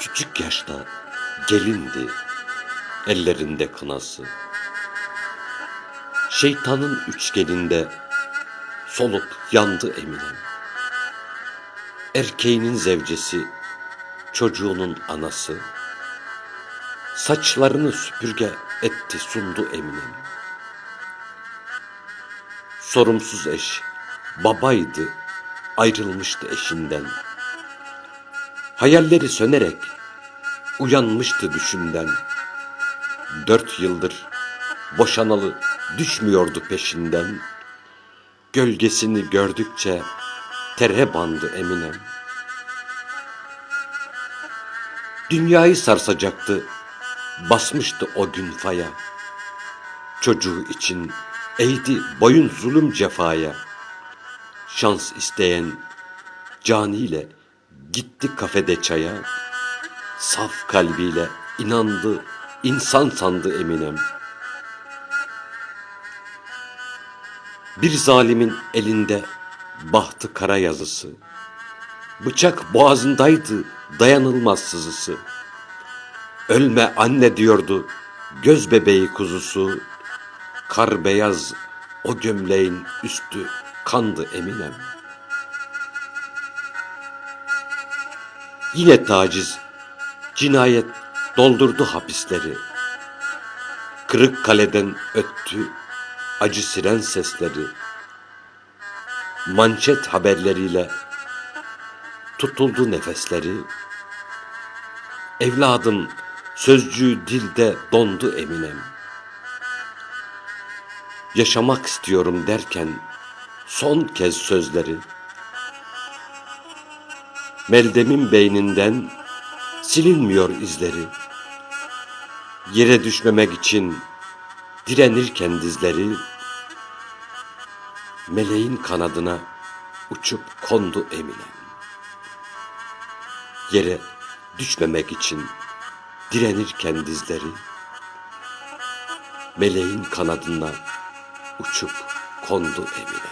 Küçük yaşta gelindi ellerinde kınası. Şeytanın üçgeninde solup yandı Eminem. Erkeğinin zevcesi, çocuğunun anası. Saçlarını süpürge etti sundu Eminem. Sorumsuz eş, babaydı, ayrılmıştı eşinden. Hayalleri sönerek uyanmıştı düşünden. Dört yıldır boşanalı düşmüyordu peşinden. Gölgesini gördükçe tere bandı Eminem. Dünyayı sarsacaktı, basmıştı o gün faya. Çocuğu için eğdi boyun zulüm cefaya. Şans isteyen caniyle gitti kafede çaya. Saf kalbiyle inandı, insan sandı Eminem. Bir zalimin elinde bahtı kara yazısı. Bıçak boğazındaydı dayanılmaz sızısı. Ölme anne diyordu göz bebeği kuzusu. Kar beyaz o gömleğin üstü kandı Eminem. Yine taciz, cinayet doldurdu hapisleri. Kırık kaleden öttü acı siren sesleri. Manşet haberleriyle tutuldu nefesleri. Evladım sözcüğü dilde dondu Eminem. Yaşamak istiyorum derken son kez sözleri. Meldem'in beyninden silinmiyor izleri. Yere düşmemek için direnirken dizleri, meleğin kanadına uçup kondu Eminem. Yere düşmemek için direnirken dizleri, meleğin kanadına uçup kondu Eminem.